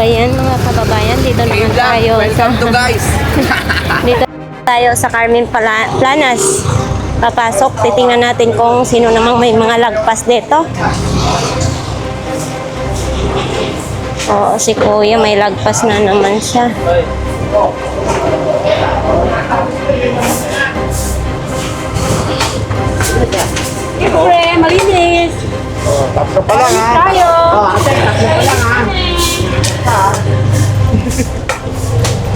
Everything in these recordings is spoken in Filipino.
ayan mga kababayan, dito naman tayo sa welcome to guys. dito tayo sa Carmen Pala- Planas. Papasok, titingnan natin kung sino namang may mga lagpas dito. Oo, si Kuya may lagpas na naman siya. Siyempre, malinis. Tatlo pa lang ha. Tayo. Oh, tatlo pa lang ha.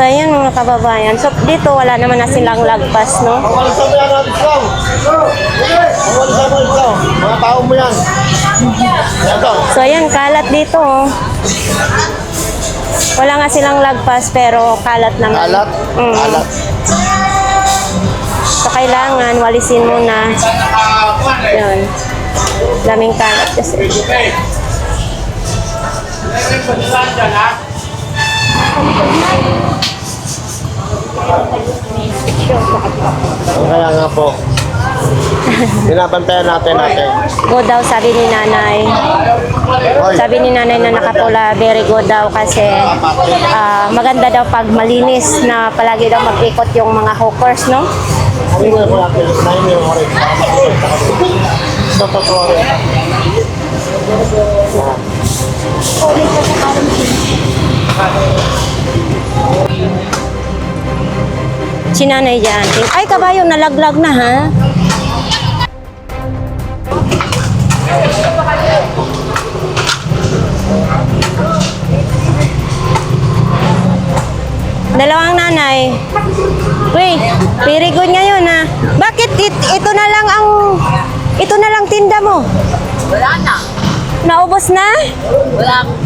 So, ayan mga kababayan. So, dito wala naman na silang lagpas, no? Sa yan sa mo ikaw. Mga tao mo yan. So, ayan, kalat dito, oh. Wala nga silang lagpas, pero kalat naman. Alat. Mm. Alat. So, kailangan walisin muna. Yun. Daming kalat kasi. Kaya nga po. Binabantayan natin natin. Good daw, sabi ni nanay. Sabi ni nanay na nakapula, very good daw kasi ah, maganda daw pag malinis na palagi daw mag-ikot yung mga hawkers, no? Yung natin? Nahin yung. Sa totoo rin. Si nanay dyan. Ay, kabayo, nalaglag na, ha? Dalawang nanay. Wait, very good ngayon, ha? Bakit it- ito na lang ang... Ito na lang tinda mo? Wala na. Naubos na? Wala akong.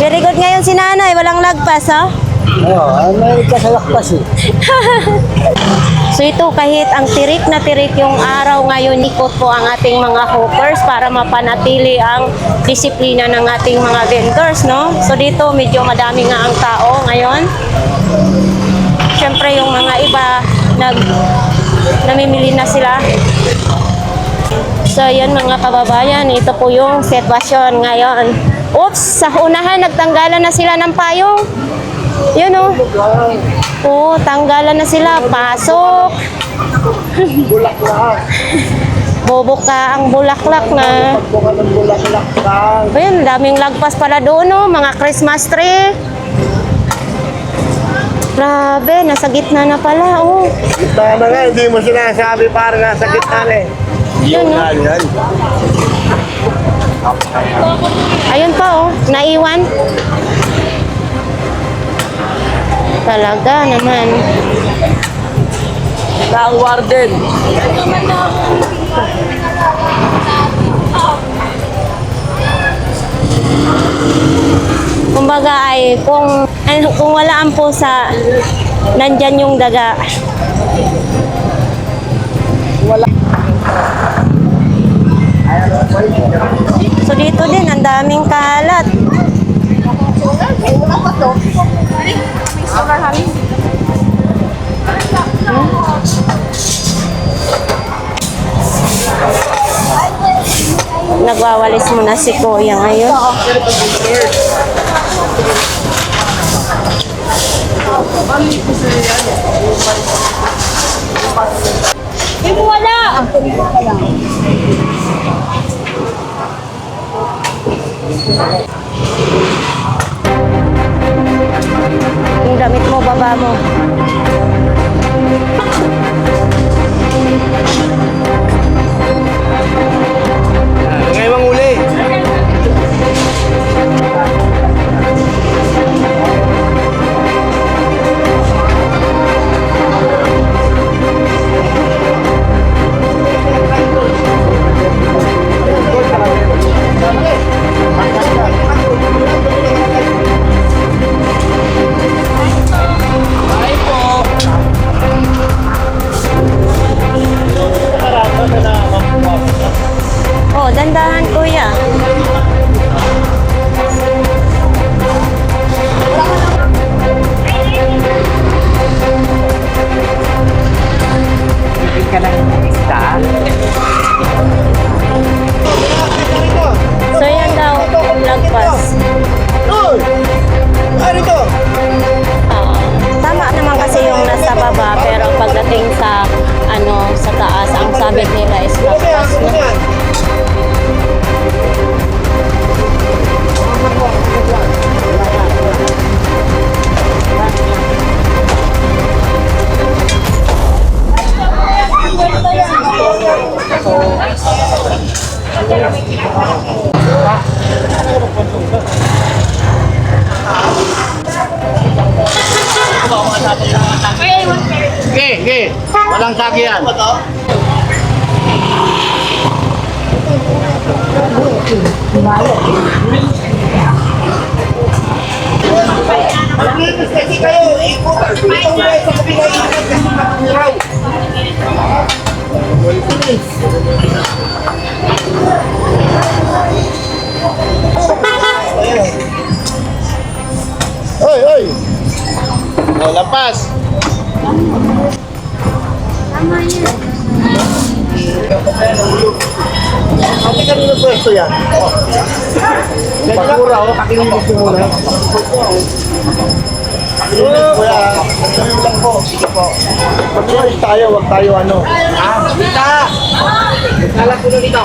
Very good ngayon si nanay, walang lagpas, ha? Oo, ano yung kasalakpas eh. So ito kahit ang tirik na tirik yung araw ngayon, ikot po ang ating mga hawkers para mapanatili ang disiplina ng ating mga vendors, no? So dito medyo madami nga ang tao ngayon. Siyempre yung mga iba nag namimili na sila. So yan mga kababayan, ito po yung sitwasyon ngayon. Oops, sa unahan nagtanggalan na sila ng payong. Yun oh. Oo, tanggalan na sila. Pasok. Bulaklak. Boboka ang bulaklak na. Pagbuka ng bulaklak lang. Ayun, daming lagpas pala doon, oh, mga Christmas tree. Grabe, nasa gitna na pala, oh. Gitna na nga, hindi mo sinasabi para nasa gitna na eh. Yun, oh. yan. Ayun pa, oh, naiwan. Talaga naman. Ang warden. Kumbaga ay kung ano, kung wala ang pusa, nandyan yung daga. So dito din, ang daming kalat. Nagwawalis mo na si Kuya ngayon. Hindi mo wala. Yung damit mo, baba mo. Nila is yan? Ge, ge. Walang sagi yan. Malinis kasi kayo. Ikot. Ikot kayo sa kabila. Ikot kasi matuliraw. Oy, oy. Oh, lampas. Ate, kanino pwesto yan? Pagkura, o, pakilinis ko muna. Pakilinis ko yan. Pakilinis lang po. Sige po. Pag-uwalis tayo, huwag tayo ano. Ah, kita! Kalat ko na dito.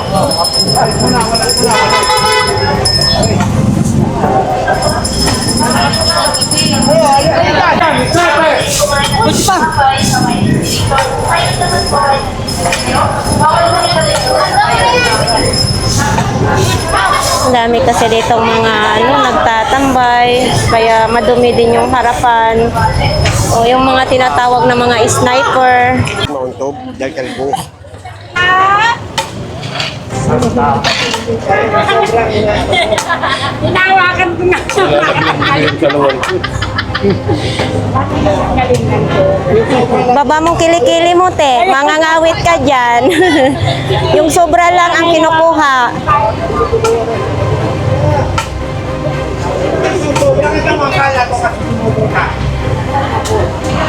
Ang dami kasi ditong mga ano nagtatambay kaya madumi din yung harapan. O yung mga tinatawag na mga sniper. Mauntog, dahil kalbo. Hinawakan ko na. Baba mong kilikili mo, te. Mangangawit ka dyan. yung sobra lang ang kinukuha.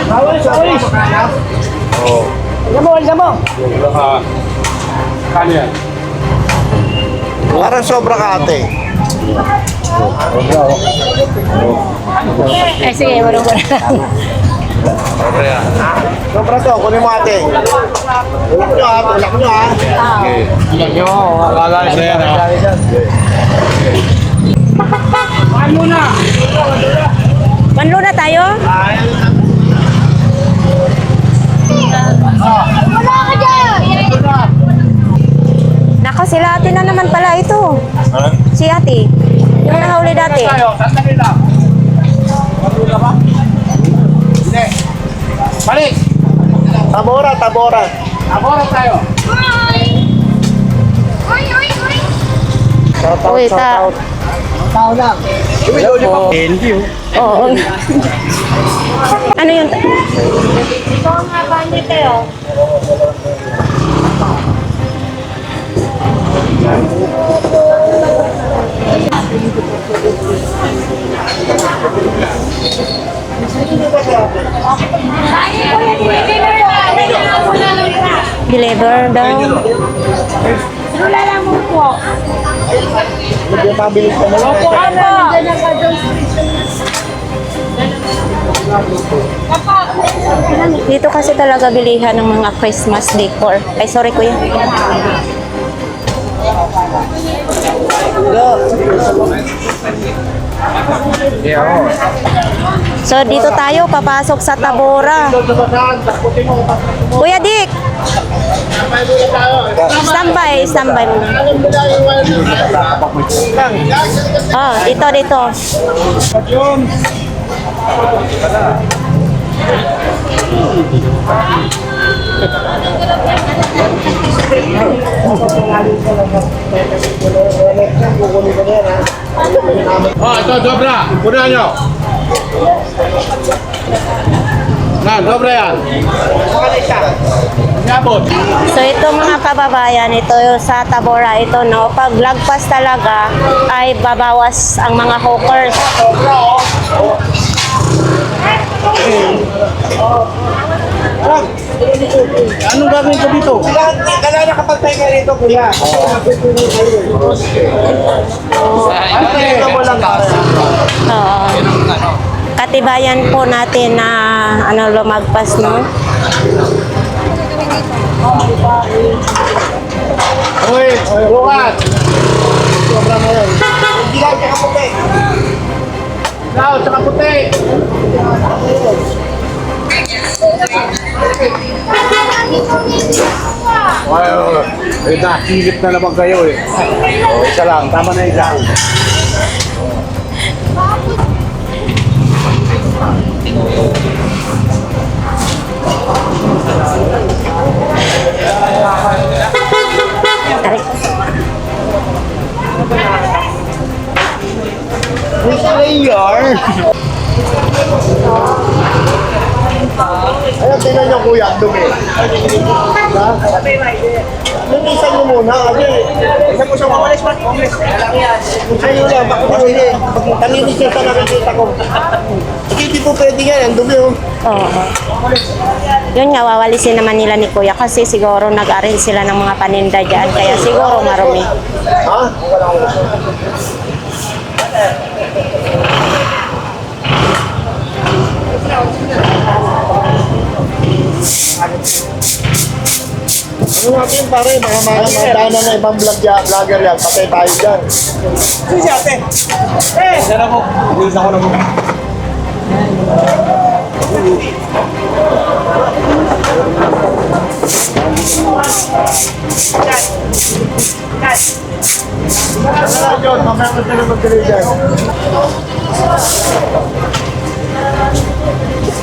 Bawal sa ois. Oo. Gamo, gamo. Parang sobra ka ate. Eh, sige, marunong ko na. Sobra to, kunin mo ate. Ulak nyo ha, ulak nyo ha. Panlo na tayo? Nako, sila ate na naman pala ito. Si ate. Yung nahuli dati. Balik! Tabora, tabora. Shout out, Uy, shout ta- out. Tao lang. Oo. ano yun? Ito nga bandit eh, Deliver daw. Wala lang mo po. Medyo pabilis ka na lang. Opo, opo. Dito kasi talaga bilihan ng mga Christmas decor. Ay, sorry kuya. So, dito tayo, papasok sa Tabora. Kuya Dick! Standby mo. Oh, dito, dito. Oh, ito, dobra. Punan Saan? Dobre yan. So ito mga kababayan, ito sa Tabora, ito no, pag lagpas talaga ay babawas ang mga hawkers. Anong gagawin ko dito? Kailangan nakapagpahinga rito, kuya. Ate, mo lang Oo. Katibayan po natin na ano lumagpas no. Uy, bukat. Sobra na yun. Hindi lang tsaka puti. Ikaw, tsaka puti. Ay, eh, nakilip na naman kayo eh. Oh, isa lang, tama na isa. Aray. Miss Mayor! Ayun, tingnan niyo kuya, dumi. Ha? Linisan niyo muna, kasi isa mo siya mawalis ba? Sa'yo lang, bakit hindi? Talinis niya sa nakikita ko. Hindi po pwede yan, ang dumi oh. Oo. Yun nga, wawalisin naman nila ni Kuya kasi siguro nag-arrange sila ng mga paninda dyan. Kaya siguro marumi. Ha? Ano natin pare, mga mga madana na ibang vlog ya, vlogger yan, patay tayo dyan. Sisi ate? Eh! Sana po, ilis ako na po. Mamaya ko sila mag-delay dyan.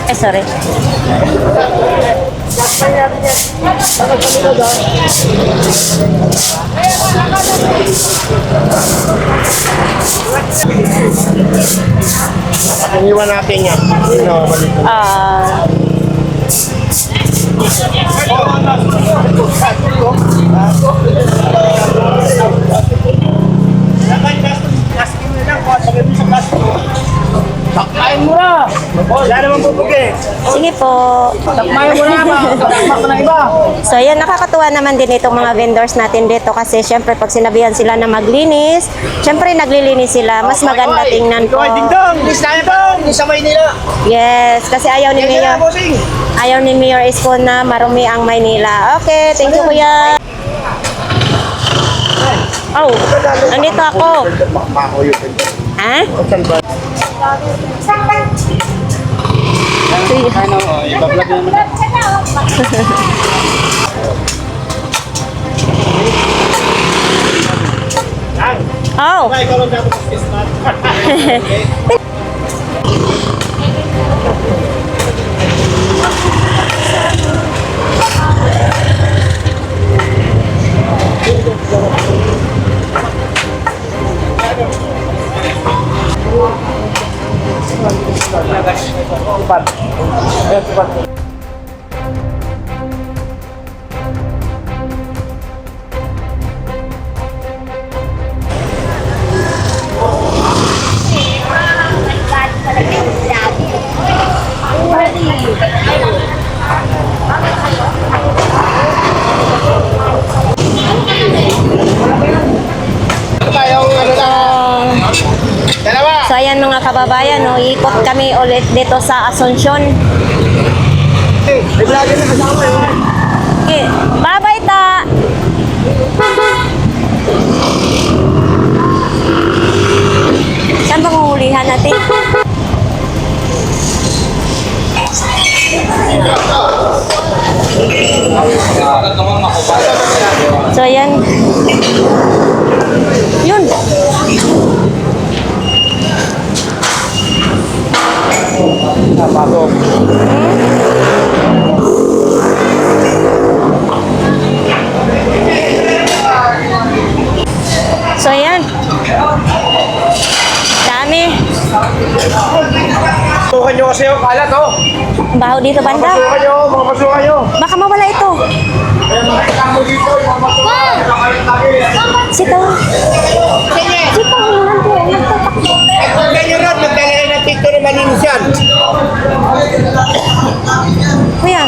Eh, sorry. Iniwan natin yan. Sino, balik. Ah, Takmain mo na! Wala naman pupugi. sige po. Takmain mo na ba? Takmak na iba. So, yan, nakakatuwa naman din itong mga vendors natin dito kasi syempre pag sinabihan sila na maglinis, syempre naglilinis sila. Mas maganda tingnan po. Ikaw, dingdong! Miss tayo dong! Miss sa Maynila! Yes, kasi ayaw ni Mayor. bossing! Ayaw ni Mayor Isko na marumi ang Maynila. Okay, thank you kuya. Oh, nandito ako. Ha? Ano, ibablog naman. Oh, Ay, ikaw dito sa Asuncion. Hey, may na kasama yun. Okay, bye-bye ta! Saan bang huhulihan natin? So, ayan. na bago. So ayan. Dami. Tuhan nyo kasi yung kalat oh. Baho dito banda. Mga basukan nyo, mga basukan nyo. Baka mawala ito. Si Tao. Si Tao, nagtatakbo. Huwag kayo rin, Palinisyan. Kuya,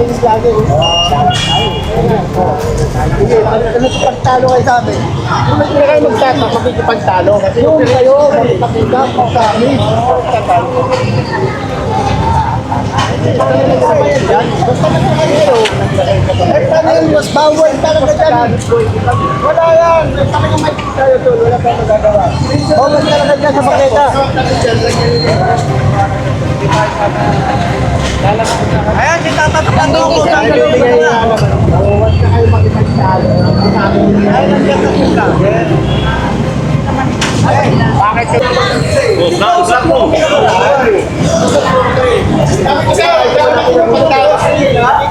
yung lagi. Sige, ano sa pagtalo kayo sa amin? Kung hindi na kayo magtata, makikipagtalo. Kasi yung kayo, makipagtalo ko sa amin. Eh, paano yun? Mas bawal talaga dyan. Wala yan. Talagang may tayo doon. Wala pa magagawa. Bawal talaga dyan sa paketa. Ayan, si Tata Tapato po. Huwag na kayo mag-isagsalo. Ayan, nandiyan na sila. Bakit siya? Usa, usa po.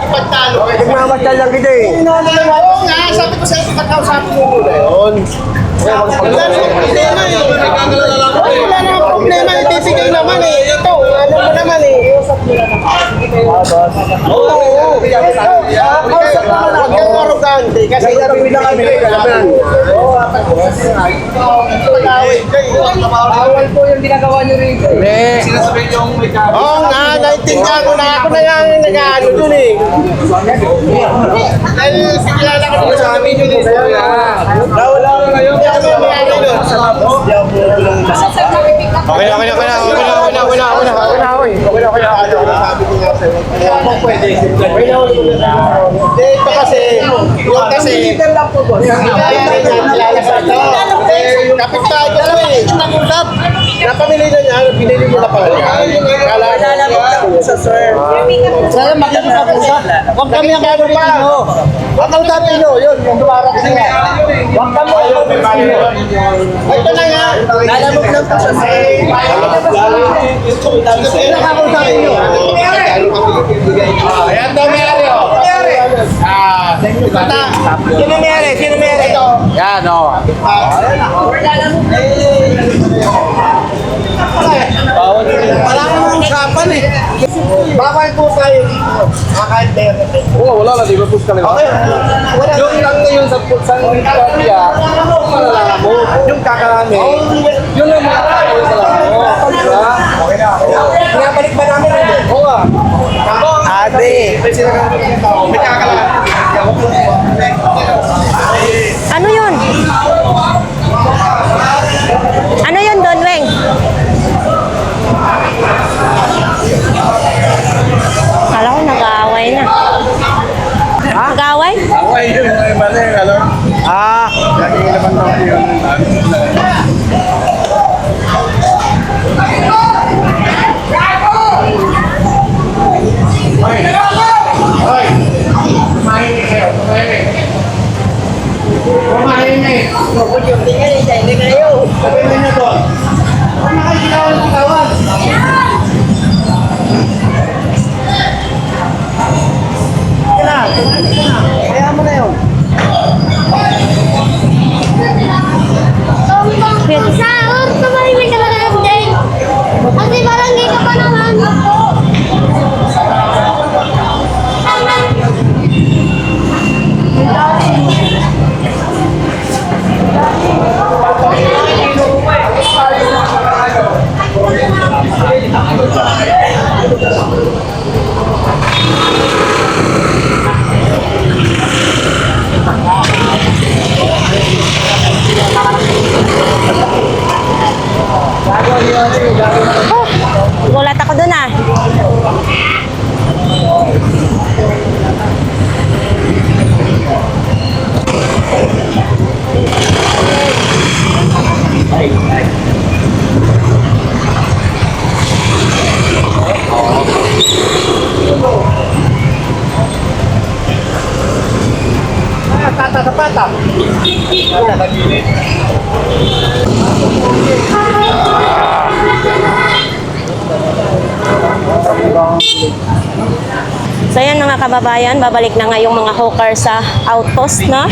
Pagtalo. Nagmamatay lang kita eh. Oo nga, sabi ko sa'yo, pagkausapin mo muna. Yun. Wala na, wala na problema, ibibigay naman eh. Ito, ano mo naman eh. Iusap mo lang. Oo, oo. Kausap mo lang. Huwag kang arrogante. Kasi mo lang kami. Oo, Bawal po yung ginagawa niyo rito. Oo nga, naintindihan ko na ako na nga nag-ano dun eh. Dahil sikilala ko sa amin yun eh. Wala ko ngayon. Hindi ako nangyari dun. Okay na, okay na, okay na, okay na, okay na, okay na, okay na, okay na, okay. Okay na, okay na. Sabi ko nga sa'yo. Kaya ako pwede. Hindi, ito kasi, yung kasi, kilala sa ito. Eh, kapit tayo ko eh. Nangulap. Napamili na niya, pinili mo na pala niya. Kala ko sa sir. Sana makikipag-usap. Huwag kami ang kagulitin mo. Huwag kang usapin nyo. Yun, yung dumara ko nga. Huwag kami ang kagulitin mo. Ito na nga. Lalamog lang po sa sir. Nakakausapin nyo. Ayan daw mayari oh. Ah, Tata, sino mayari? Sino mayari? Yan, o. Wala namang usapan eh. Bawal po tayo dito. Kahit meron eh. Oo, wala na, di ba push kami Okay. Wala Yung lang ngayon sa sa Korea, malala mo, yung kakarami, yun lang mga tao sa mo. Diba? Pinabalik ba namin ito? Oo nga. Ate. May kakalaan. Ano yun? Ano yun, Don Weng? So yan mga kababayan, babalik na nga yung mga hawker sa outpost, no?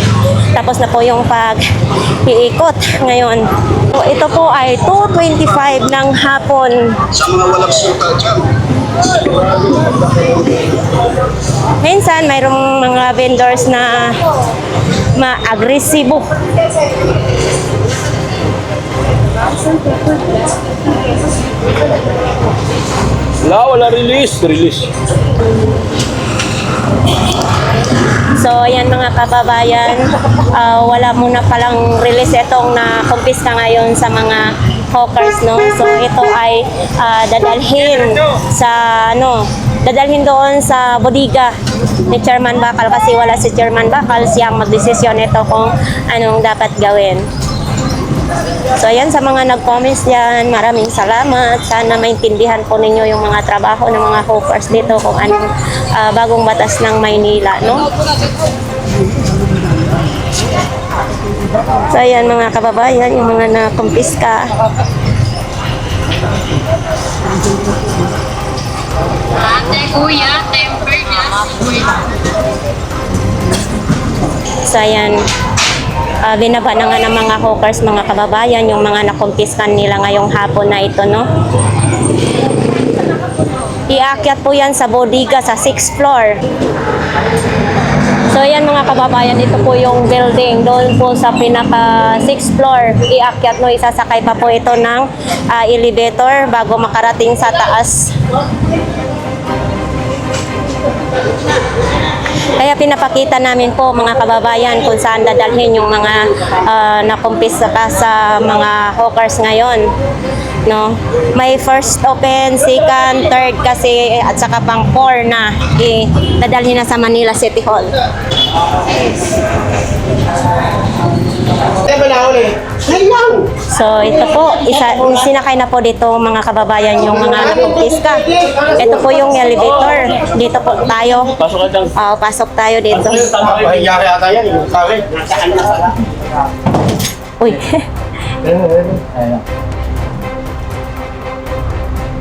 Tapos na po yung pag-iikot ngayon. So, ito po ay 2.25 ng hapon. Sa mga walang suka dyan. Minsan, mayroong mga vendors na ma-agresibo. Wala, wala release. Release. So, ayan mga kababayan, ah, wala muna palang release itong na kumpiska ngayon sa mga hawkers, no? So, ito ay ah, dadalhin sa, ano, dadalhin doon sa bodega ni Chairman Bakal kasi wala si Chairman Bakal, siyang magdesisyon ito kung anong dapat gawin. So, ayan sa mga nag-comments diyan, maraming salamat. Sana maintindihan po ninyo yung mga trabaho ng mga hawkers dito kung anong ah, bagong batas ng Maynila, no? So, ayan mga kababayan, yung mga nakumpiska. Ate, kuya, temper niya. So, ayan. Ah, binaba na nga ng mga hawkers, mga kababayan, yung mga nakumpiskan nila ngayong hapon na ito, no? Iakyat po yan sa bodega sa 6th floor. So ayan mga kababayan, ito po yung building doon po sa pinaka 6th floor. Iakyat no, isasakay pa po ito ng ah, elevator bago makarating sa taas. Kaya pinapakita namin po mga kababayan kung saan dadalhin yung mga uh, nakumpisa ka sa mga hawkers ngayon. No? May first open, second, third kasi at saka pang four na eh, dadalhin na sa Manila City Hall. Eh, wala uli. Ngayon! So ito po, isa, sinakay na po dito mga kababayan yung mga nakumpiska. Ito po yung elevator. Dito po tayo. Pasok ka dyan. Ah, pasok tayo dito. Pahiya kaya ata yan. Yung sabi. Na sala? Uy.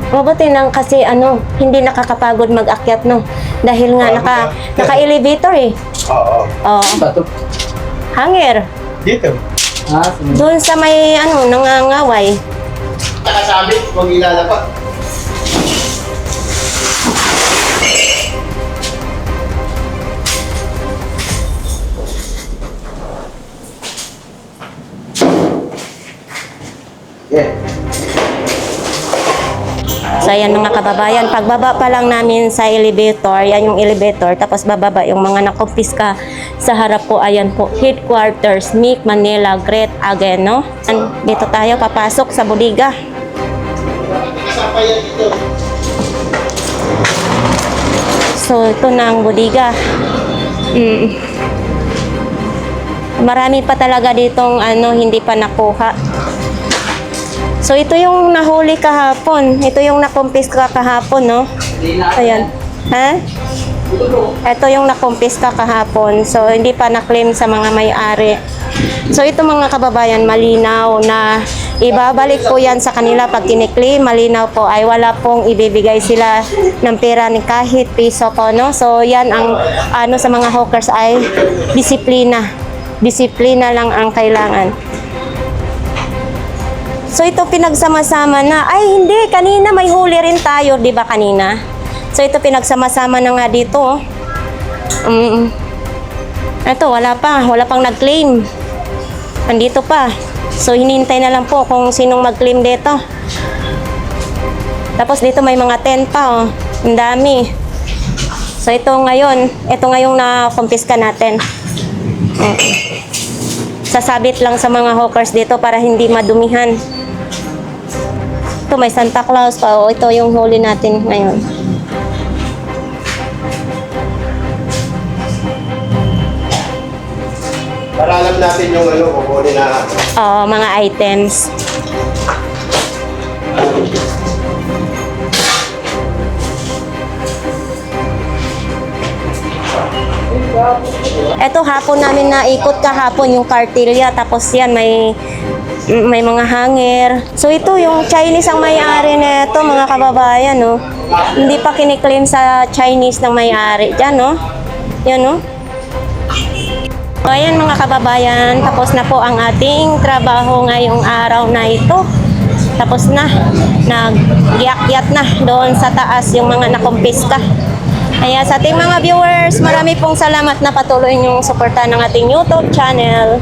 Mabuti lang kasi ano, hindi nakakapagod mag-akyat no. Dahil nga naka naka-elevator eh. Oo. Oh, hanger. Dito. Doon sa may ano nangangaway. Nakasabi, huwag ilalapat. Yeah. So ayan mga kababayan, pagbaba pa lang namin sa elevator, yan yung elevator, tapos bababa yung mga nakumpiska sa harap po, ayan po, headquarters, MIC, Manila, Great again, no? And dito tayo papasok sa bodega. So ito na ang bodega. Mm. Marami pa talaga ditong ano, hindi pa nakuha. So ito yung nahuli kahapon. Ito yung nakumpiska kahapon, no? Ayan. Ha? Ito yung nakumpiska kahapon. So hindi pa na-claim sa mga may-ari. So ito mga kababayan, malinaw na ibabalik po yan sa kanila pag kiniklaim. Malinaw po ay wala pong ibibigay sila ng pera ni kahit piso po, no? So yan ang ano sa mga hawkers ay disiplina. Disiplina lang ang kailangan. So ito pinagsama-sama na. Ay hindi, kanina may huli rin tayo, 'di ba kanina? So ito pinagsama-sama na nga dito. oh. Mm. Ito wala pa, wala pang nag-claim. Andito pa. So hinintay na lang po kung sinong mag-claim dito. Tapos dito may mga tent pa oh. Ang dami. So ito ngayon, ito ngayong na-confisca natin. Mm. Sasabit lang sa mga hawkers dito para hindi madumihan. Ito may Santa Claus pa. O, ito yung huli natin ngayon. Para alam natin yung ano, kukunin na. Oo, mga items. Ito hapon namin na ikot kahapon yung cartilya tapos yan may may mga hanger. So ito yung Chinese ang may-ari nito mga kababayan no. Hindi pa kiniklaim sa Chinese ng may-ari diyan no. Yan no. Ayan mga kababayan, tapos na po ang ating trabaho ngayong araw na ito. Tapos na, nagyakyat na doon sa taas yung mga nakumpiska. Kaya sa ating mga viewers, marami pong salamat na patuloy niyong suportahan ng ating YouTube channel.